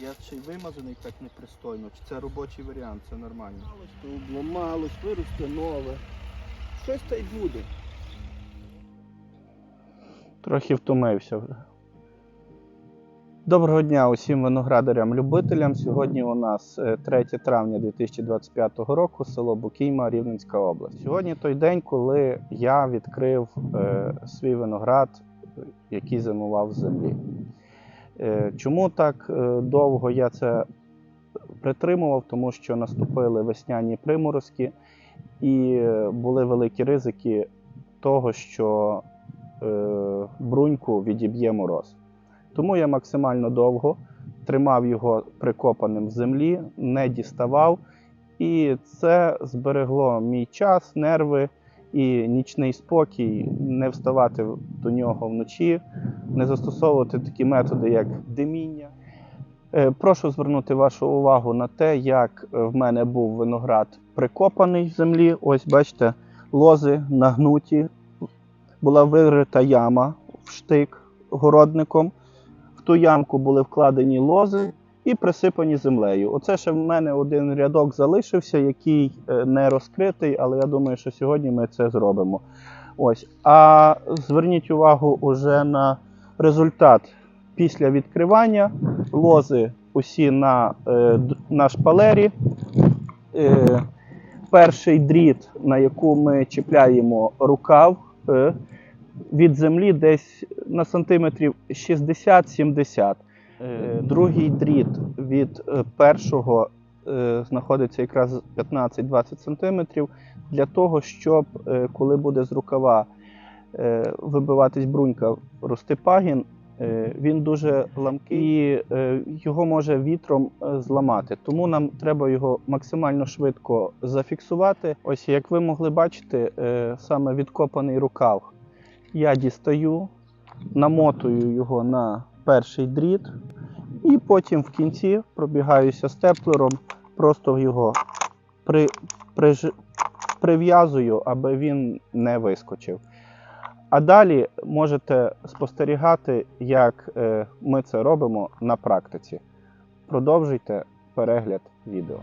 Я ще й вимазаний так непристойно. Чи це робочий варіант, це нормально. Обламалось, виросте нове. Щось та й буде. Трохи втомився вже. Доброго дня усім виноградарям-любителям. Сьогодні у нас е, 3 травня 2025 року, село Букійма, Рівненська область. Сьогодні той день, коли я відкрив е, свій виноград, е, який зимував в землі. Е, чому так е, довго я це притримував? Тому що наступили весняні приморозки і е, були великі ризики того, що бруньку відіб'є мороз. Тому я максимально довго тримав його прикопаним в землі, не діставав, і це зберегло мій час, нерви і нічний спокій, не вставати до нього вночі, не застосовувати такі методи, як диміння. Е, Прошу звернути вашу увагу на те, як е, в мене був виноград прикопаний в землі. Ось бачите, лози нагнуті, була вирита яма в штик городником. В ту ямку були вкладені лози і присипані землею. Оце ще в мене один рядок залишився, який е, не розкритий, але я думаю, що сьогодні ми це зробимо. Ось. А зверніть увагу уже на результат після відкривання. Лози усі на, е, на шпалері. Е, перший дріт, на яку ми чіпляємо рукав, від землі десь на сантиметрів 60-70. Е, Другий дріт від е, першого е, знаходиться якраз 15-20 сантиметрів для того, щоб е, коли буде з рукава е, вибиватись брунька, рости пагін, е, він дуже ламкий, і е, його може вітром е, зламати. Тому нам треба його максимально швидко зафіксувати. Ось як ви могли бачити, е, саме відкопаний рукав я дістаю, намотую його на перший дріт, і потім в кінці пробігаюся степлером, просто його при, приж, прив'язую, аби він не вискочив. А далі можете спостерігати, як е, ми це робимо на практиці. Продовжуйте перегляд відео.